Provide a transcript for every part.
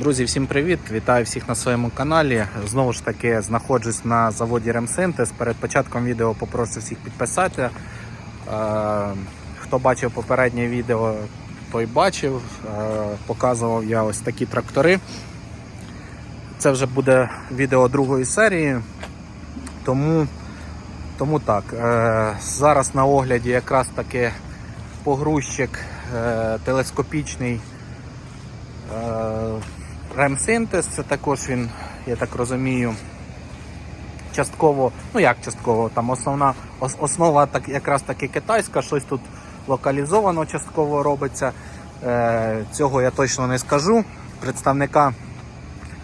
Друзі, всім привіт! Вітаю всіх на своєму каналі. Знову ж таки знаходжусь на заводі Ремсинтез. Перед початком відео попрошу всіх підписати. Е, Хто бачив попереднє відео, той бачив. Е, Показував я ось такі трактори. Це вже буде відео другої серії. Тому, тому так, е, зараз на огляді якраз таки погрузчик телескопічний Ремсинтез, це також він, я так розумію, частково, ну як частково, там основна ос- основа так, якраз таки китайська, щось тут локалізовано частково робиться. Е, цього я точно не скажу. Представника,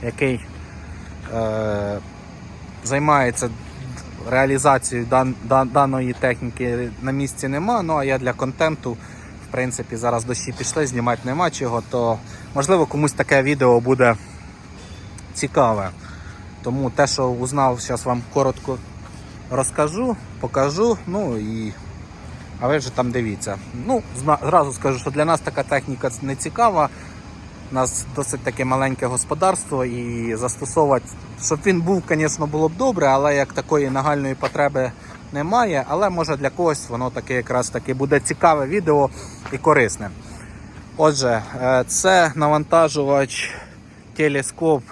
який е, займається реалізацією дан, дан- даної техніки на місці нема. Ну а я для контенту, принципі, зараз дощі пішли, знімати нема чого, то можливо комусь таке відео буде цікаве. Тому те, що узнав, зараз вам коротко розкажу, покажу. Ну і а ви вже там дивіться. Ну, зразу скажу, що для нас така техніка не цікава. У нас досить таке маленьке господарство і застосовувати, щоб він був, звісно, було б добре, але як такої нагальної потреби немає. Але може для когось воно таке якраз таки буде цікаве відео і корисне. Отже, е, це навантажувач телескоп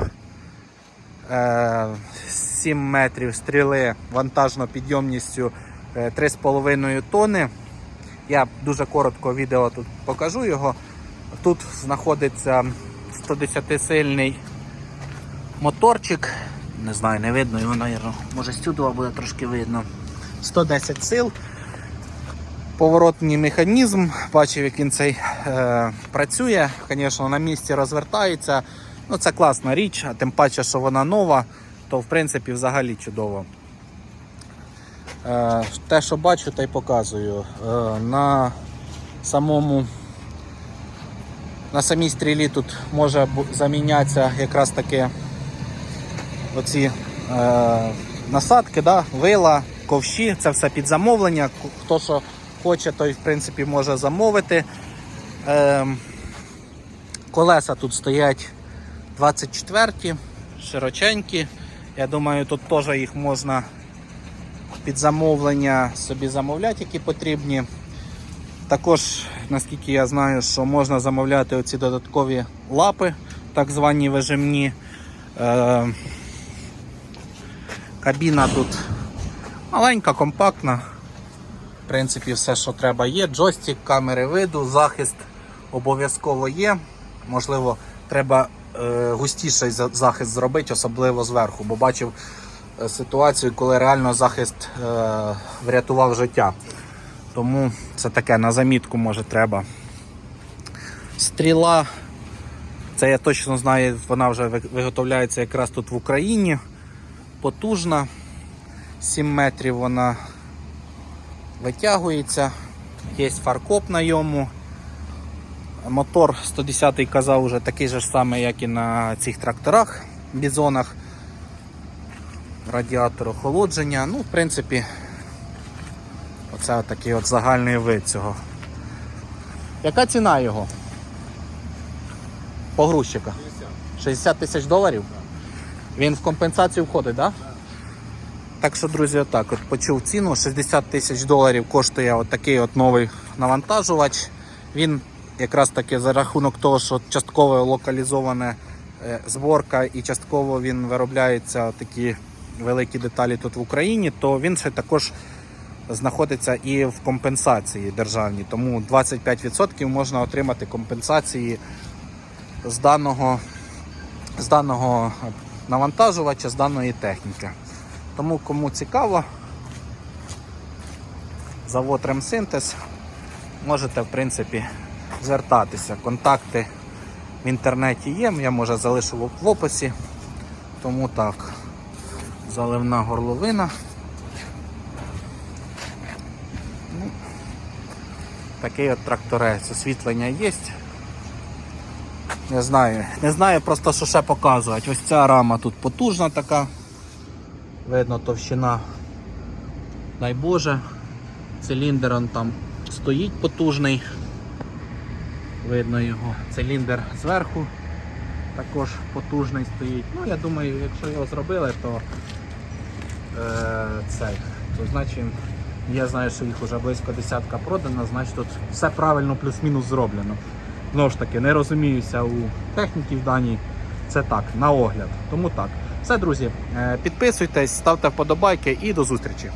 е, 7 метрів стріли вантажно підйомністю е, 3,5 тонни. Я дуже коротко відео тут покажу його. Тут знаходиться 110-сильний моторчик. Не знаю, не видно його, навірно. Може з цюдова буде трошки видно. 110 сил. Поворотний механізм, бачив, як він цей е, працює. Звісно, на місці розвертається. Ну, це класна річ, а тим паче, що вона нова, то в принципі взагалі чудово. Е, те, що бачу, те й показую. Е, на самому на самій стрілі тут може замінятися якраз таки оці е, насадки, да, вила, ковші, це все під замовлення. Хто що хоче, той в принципі може замовити. Е, колеса тут стоять 24, широченькі. Я думаю, тут теж їх можна під замовлення собі замовляти, які потрібні. Також, наскільки я знаю, що можна замовляти оці додаткові лапи, так звані вижимні. Е, кабіна тут маленька, компактна. В принципі, все, що треба, є. Джойстик, камери виду, захист обов'язково є. Можливо, треба е, густіший захист зробити, особливо зверху, бо бачив е, ситуацію, коли реально захист е, врятував життя. Тому це таке на замітку може треба. Стріла, це я точно знаю, вона вже виготовляється якраз тут в Україні. Потужна. 7 метрів вона витягується. Є фаркоп на йому. Мотор 110 казав уже такий же самий, як і на цих тракторах, бізонах. Радіатор охолодження. Ну, в принципі, Оце такий от загальний вид цього. Яка ціна його? Погрузчика? 60 тисяч доларів? Він в компенсацію входить, так? Да? Так що, друзі, отак от почув ціну. 60 тисяч доларів коштує от такий от новий навантажувач. Він якраз таки за рахунок того, що частково локалізована е, зборка і частково він виробляється такі великі деталі тут в Україні, то він ще також знаходиться і в компенсації державній. Тому 25% можна отримати компенсації з даного, з даного навантажувача, з даної техніки. Тому кому цікаво, завод Ремсинтез, можете в принципі звертатися. Контакти в інтернеті є, я може залишу в- описі. Тому так, заливна горловина. Ну, Такий от тракторець, освітлення є. Не знаю, не знаю просто, що ще показувати. Ось ця рама тут потужна така. Видно товщина. Дай Боже. Циліндр он там стоїть потужний. Видно його. Циліндр зверху. також потужний стоїть. Ну, я думаю, якщо його зробили, то е, цей, то значить я знаю, що їх вже близько десятка продано, значить тут все правильно плюс-мінус зроблено. Знову ж таки, не розуміюся у техніки в даній. Це так, на огляд. Тому так. Все, друзі, е, підписуйтесь, ставте вподобайки і до зустрічі.